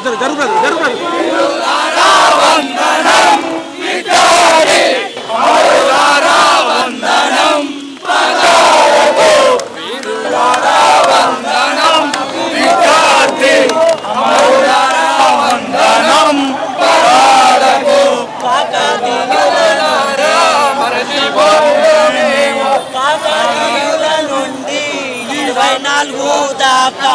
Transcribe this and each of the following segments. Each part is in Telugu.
జరుగు జరుగు జరుగు నుండి ఇరవై నాలుగు దాకా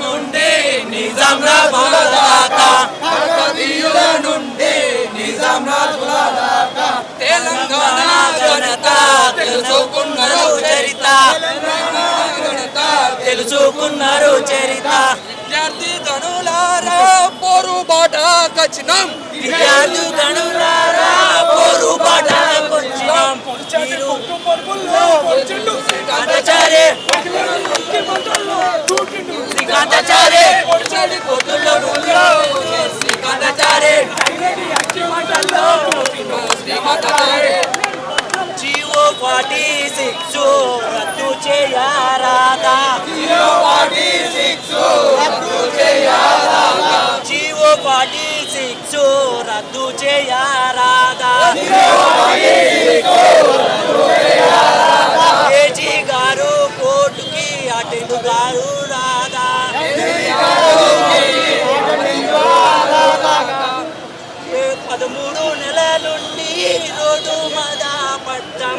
నుండి నిజాం రాజుల దాకా కాకతీయుల నుండి నిజాం రాజుల దాకా తెలంగాణ జనత తెలుసుకున్నారు చరిత జనత తెలుసుకున్నారు చరిత విద్యార్థి గనులారా పోరు బాట కచ్చినాం. విద్యార్థి గణులారా పోరుబాటకొచ్చినాం మీరు శ్రీకాంతాచార్య శ్రీకాంతాచార్య పొద్దుల్లో నువ్వు శ్రీకాంతాచార్య జీవో ఫార్టీ సిక్స్ రద్దు చేయరాదా జీవో ఫార్టీ సిక్స్ రద్దు చేయరాదా రద్దు చేయరాదా కేజీ గారు కోర్టుకి అటెండు గారు రాదా పదమూడు నెలలుండి రోడ్డు మదా పట్టం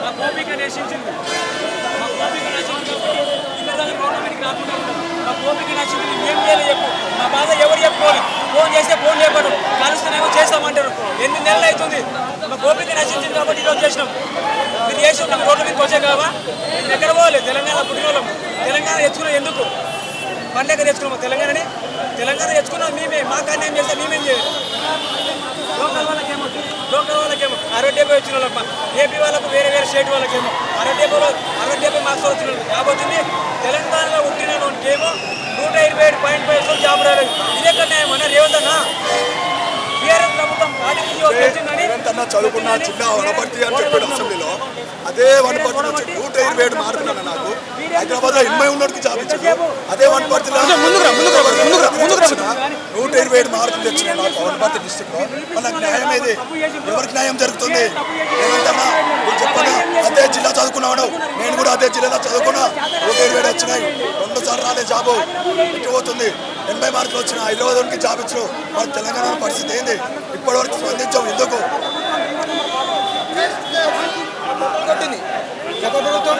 మా కోపిక నశించింది మా కోపిక నశించింది కాబట్టి ఇతరుల గవర్నమెంట్కి రాకుండా ఉంటాం. మా కోపిక నశించింది ఏం చేయాలి చెప్పు మా బాధ ఎవరు చెప్పుకోవాలి ఫోన్ చేస్తే ఫోన్ చేయబడు కలుస్తున్నామో చేస్తామంటారు. ఎన్ని నెలలు అవుతుంది. మా గోపిక నశించింది కాబట్టి ఈరోజు చేసినాం. మీరు చేసి ఉన్నాం రోడ్ల మీదకి వచ్చే కావా? మేము ఎక్కడ పోవాలి తెలంగాణ పుట్టినోళ్ళం. తెలంగాణ తెచ్చుకున్నాం ఎందుకు? పండగ తెచ్చుకున్నాము తెలంగాణని. తెలంగాణ తెచ్చుకున్నాం మేమే. మా కానీ ఏం మేమేం చేయాలి? లోకల్ వాళ్ళకేమో లోకల్ వాళ్ళకేమో అరవై డెబ్బై వచ్చిన వాళ్ళమ్మ ఏపీ వాళ్ళకు వేరే వేరే స్టేట్ వాళ్ళకేమో. అరవై డెబ్బై అరవై డెబ్బై మార్క్స్ వచ్చిన వాళ్ళు. కాబట్టి తెలంగాణలో పుట్టిన వాడికేమో నూట ఇరవై ఏడు పాయింట్ ఫైవ్ జాబ్ రాలేదు. ఇదే కన్నా ఏమన్నా రేవంత్ అన్న బీఆర్ఎస్ ప్రభుత్వం పార్టీ ఉద్యోగం తెచ్చిందని అన్న చదువుకున్న చిన్న వనపర్తి అని చెప్పాడు అసెంబ్లీలో అదే వనపర్తి నుంచి నూట ఇరవై ఏడు మార్కులు నాకు. హైదరాబాద్లో ఎనభై ఉన్నోడికి జాబ్ ఇచ్చారు అదే వనపర్తిలో నూట ఇరవై ఏడు మార్కులు తెచ్చిన నాకు వనపర్తి డిస్టిక్లో మనకు న్యాయం ఏది? ఎవరికి న్యాయం జరుగుతుంది? నేను చెప్పనా? అదే జిల్లా చదువుకున్నాడు నేను కూడా అదే జిల్లాలో చదువుకున్నా. నూట ఇరవై ఏడు వచ్చినాయి. రెండు సార్లు రాలే జాబు. పోతుంది? ఎనభై మార్కులు వచ్చిన హైదరాబాద్కి జాబ్ ఇచ్చారు మరి తెలంగాణ పరిస్థితి ఏంది? ఇప్పటివరకు స్పందించాం ఎందుకు కొట్టింది జగన్ ప్రభుత్వం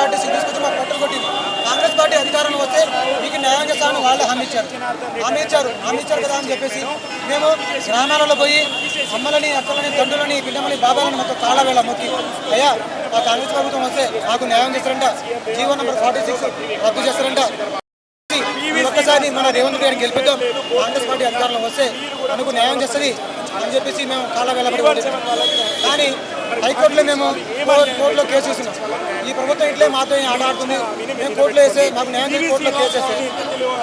ఆర్టీసీ తీసుకొచ్చి మాకు కట్టలు కొట్టింది. కాంగ్రెస్ పార్టీ అధికారంలో వస్తే మీకు న్యాయం చేస్తామని వాళ్ళే హామీ ఇచ్చారు. హామీ ఇచ్చారు. హామీ ఇచ్చారు కదా అని చెప్పేసి మేము గ్రామాలలో పోయి అమ్మలని అక్కలని తండ్రులని పిల్లమని బాబాలని మొత్తం తాళవేళ మొక్కి అయ్యా ఆ కాంగ్రెస్ ప్రభుత్వం వస్తే మాకు న్యాయం చేస్తారంట. జీవో నెంబర్ ఫార్టీ సిక్స్ రద్దు చేస్తారంట. ఒక్కసారి మన రేవంత్ రెడ్డి గారిని గెలిపిద్దాం. కాంగ్రెస్ పార్టీ అధికారంలో వస్తే మనకు న్యాయం చేస్తుంది అని చెప్పేసి మేము కాళ్ళ వేళ కానీ హైకోర్టులో మేము కోర్టు- కోర్టులో కేసు వేసినాం. ఈ ప్రభుత్వం ఇట్లే మాతో ఆట ఆడుతుంది మేము కోర్టులో వేస్తే మాకు న్యాయం చేసి కోర్టులో కేసు వేస్తే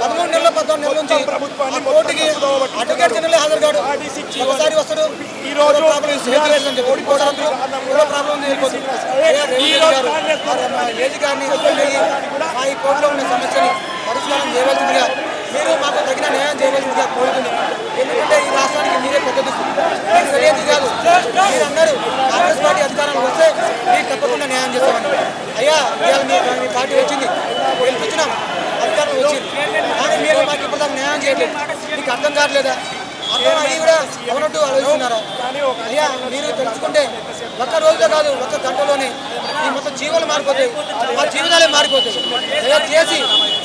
పదమూడు నెలల పద్నాలుగు నెలల నుంచి ఆ కోర్టుకి అడ్వకేట్ జనరల్ హాజరు కాడు. ఒకసారి వస్తాడు. ఈ రోజు ప్రాబ్లం ఓడిపోవడానికి ఏదో ప్రాబ్లం మా ఈ కోర్టులో ఉన్న సమస్యని పరిష్కారం చేయవలసిందిగా మీరు మాకు తగిన న్యాయం చేయవలసిందిగా కోరుతున్నాం ఎందుకంటే ఈ రాష్ట్రానికి మీరే పెద్ద దిక్కు. తెలియదు కాదు మీరు అన్నారు కాంగ్రెస్ పార్టీ అధికారంలో వస్తే మీరు తప్పకుండా న్యాయం చేస్తామని. అయ్యా ఇవాళ మీ మీ పార్టీ వచ్చింది. గెలిపించినాం. అధికారం వచ్చింది. కానీ మీరు మాకు ఇప్పుడు న్యాయం చేయలేదు మీకు అర్థం కావట్లేదా? అర్థం అయ్యి కూడా అవునట్టు ఆలోచిస్తున్నారా? అయ్యా మీరు తెలుసుకుంటే ఒక్క రోజులో కాదు ఒక్క గంటలోనే ఈ మొత్తం జీవాలు మారిపోతాయి. మా జీవితాలే మారిపోతాయి. దయచేసి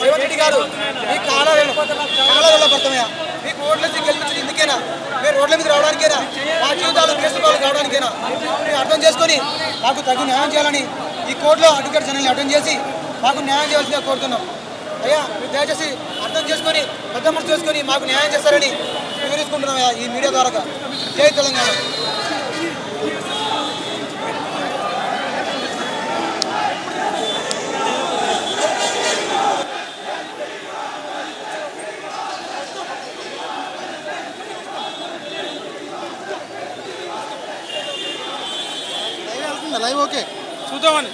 రేవంత్ రెడ్డి గారు మీ కాలాలను కాలాలలో పడతామయ్యా మీకు ఓట్ల నుంచి గెలిపించింది ఇందుకేనా? మీరు రోడ్ల మీద రావడానికేనా? మా జీవితాలు కేసులు కావడానికేనా మీరు అర్థం చేసుకొని మాకు తగు న్యాయం చేయాలని ఈ కోర్టులో అడ్వకేట్ జనరల్ని అర్థం చేసి మాకు న్యాయం చేయాల్సిందిగా కోరుతున్నాం. అయ్యా మీరు దయచేసి అర్థం చేసుకొని పెద్ద మనసు చేసుకొని మాకు న్యాయం చేస్తారని వివరించుకుంటున్నాం అయ్యా ఈ మీడియా ద్వారా జై తెలంగాణ. లైవ్ ఓకే చూద్దామని.